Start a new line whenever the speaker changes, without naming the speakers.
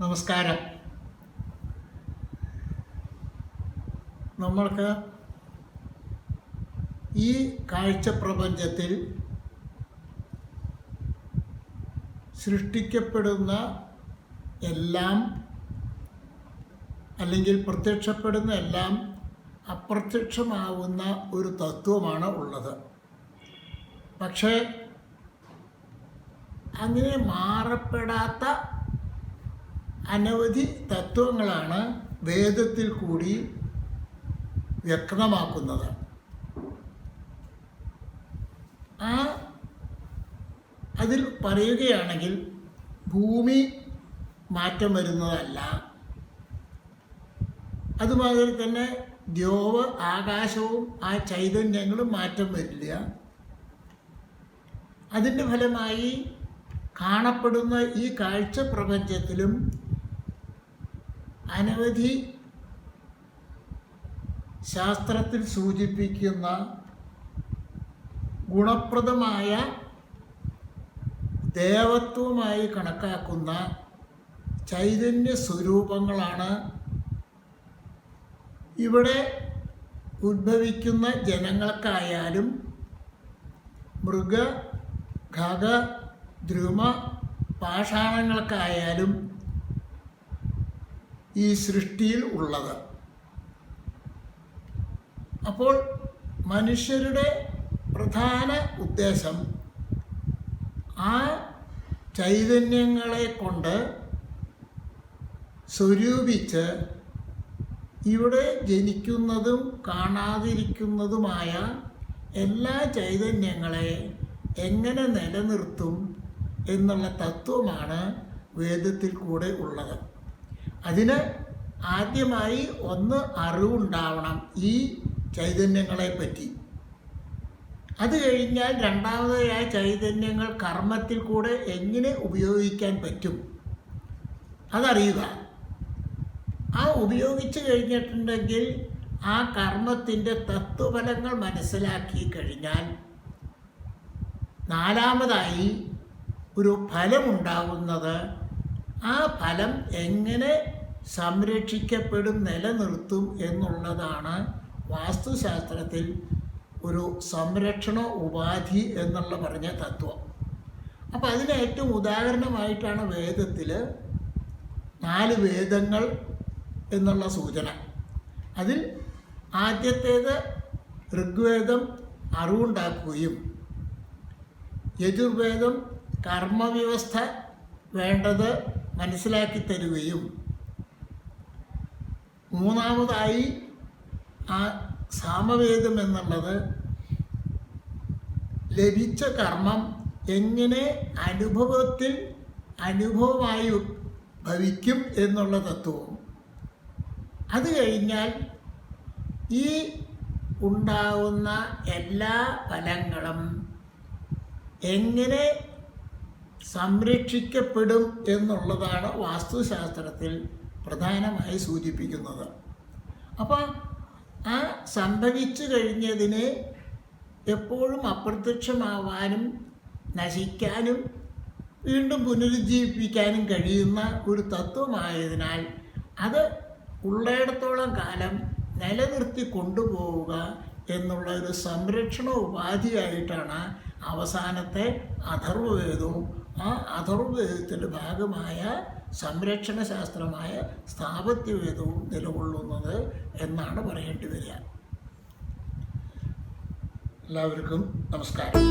നമസ്കാരം. നമ്മൾക്ക് ഈ കാഴ്ച പ്രപഞ്ചത്തിൽ സൃഷ്ടിക്കപ്പെടുന്ന എല്ലാം അല്ലെങ്കിൽ പ്രത്യക്ഷപ്പെടുന്ന എല്ലാം അപ്രത്യക്ഷമാവുന്ന ഒരു തത്വമാണ് ഉള്ളത്. പക്ഷേ അങ്ങനെ മാറപ്പെടാത്ത അനവധി തത്വങ്ങളാണ് വേദത്തിൽ കൂടി വ്യക്തമാക്കുന്നത്. ആ അതിൽ പറയുകയാണെങ്കിൽ ഭൂമി മാറ്റം വരുന്നതല്ല. അതുമാതിരി തന്നെ ദ്യോവ ആകാശവും ആ ചൈതന്യങ്ങളും മാറ്റം വരില്ല. അതിന്റെ ഫലമായി കാണപ്പെടുന്ന ഈ കാഴ്ച പ്രപഞ്ചത്തിലും അനവധി ശാസ്ത്രത്തിൽ സൂചിപ്പിക്കുന്ന ഗുണപ്രദമായ ദേവത്വമായി കണക്കാക്കുന്ന ചൈതന്യ സ്വരൂപങ്ങളാണ് ഇവിടെ ഉദ്ഭവിക്കുന്ന ജനങ്ങൾക്കായാലും മൃഗ ഖഗ ദ്രുമ പാഷാണങ്ങൾക്കായാലും ഈ സൃഷ്ടിയിൽ ഉള്ളത്. അപ്പോൾ മനുഷ്യരുടെ പ്രധാന ഉദ്ദേശം ആ ചൈതന്യങ്ങളെ കൊണ്ട് സ്വരൂപിച്ച് ഇവിടെ ജനിക്കുന്നതും കാണാതിരിക്കുന്നതുമായ എല്ലാ ചൈതന്യങ്ങളെ എങ്ങനെ നിലനിർത്തും എന്നുള്ള തത്വമാണ് വേദത്തിൽ കൂടെ ഉള്ളത്. അതിന് ആദ്യമായി ഒന്ന് അറിവുണ്ടാവണം ഈ ചൈതന്യങ്ങളെ പറ്റി. അത് കഴിഞ്ഞാൽ രണ്ടാമതായി ആ ചൈതന്യങ്ങൾ കർമ്മത്തിൽ കൂടെ എങ്ങനെ ഉപയോഗിക്കാൻ പറ്റും? അതറിയുക. ആ ഉപയോഗിച്ച് കഴിഞ്ഞിട്ടുണ്ടെങ്കിൽ ആ കർമ്മത്തിന്റെ തത്വഫലങ്ങൾ മനസ്സിലാക്കി കഴിഞ്ഞാൽ നാലാമതായി ഒരു ഫലമുണ്ടാകുന്നത് ആ ഫലം എങ്ങനെ സംരക്ഷിക്കപ്പെടും നിലനിർത്തും എന്നുള്ളതാണ് വാസ്തുശാസ്ത്രത്തിൽ ഒരു സംരക്ഷണ ഉപാധി എന്നുള്ള പറഞ്ഞ തത്വം. അപ്പോൾ അതിന് ഏറ്റവും ഉദാഹരണമായിട്ടാണ് വേദത്തിൽ നാല് വേദങ്ങൾ എന്നുള്ള സൂചന. അതിൽ ആദ്യത്തേത് ഋഗ്വേദം അറിവുണ്ടാക്കുകയും യജുർവേദം കർമ്മവ്യവസ്ഥ വേണ്ടത് മനസ്സിലാക്കി തരുകയും മൂന്നാമതായി ആ സാമവേദം എന്നുള്ളത് ലഭിച്ച കർമ്മം എങ്ങനെ അനുഭവത്തിൽ അനുഭവമായി ഭവിക്കും എന്നുള്ള തത്വവും. അത് കഴിഞ്ഞാൽ ഈ ഉണ്ടാവുന്ന എല്ലാ ഫലങ്ങളും എങ്ങനെ സംരക്ഷിക്കപ്പെടും എന്നുള്ളതാണ് വാസ്തുശാസ്ത്രത്തിൽ പ്രധാനമായി സൂചിപ്പിക്കുന്നത്. അപ്പോൾ ആ സംഭവിച്ചു കഴിഞ്ഞതിനെ എപ്പോഴും അപ്രത്യക്ഷമാവാനും നശിക്കാനും വീണ്ടും പുനരുജ്ജീവിപ്പിക്കാനും കഴിയുന്ന ഒരു തത്വമായതിനാൽ അത് ഉള്ളിടത്തോളം കാലം നിലനിർത്തി കൊണ്ടുപോവുക എന്നുള്ള ഒരു സംരക്ഷണ ഉപാധിയായിട്ടാണ് അവസാനത്തെ അഥർവവേദവും ആ അഥർവവേദത്തിന്റെ ഭാഗമായ സംരക്ഷണ ശാസ്ത്രമായ സ്ഥാപത്യവേദവും നിലകൊള്ളുന്നത് എന്നാണ് പറയേണ്ടി വരിക. എല്ലാവർക്കും നമസ്കാരം.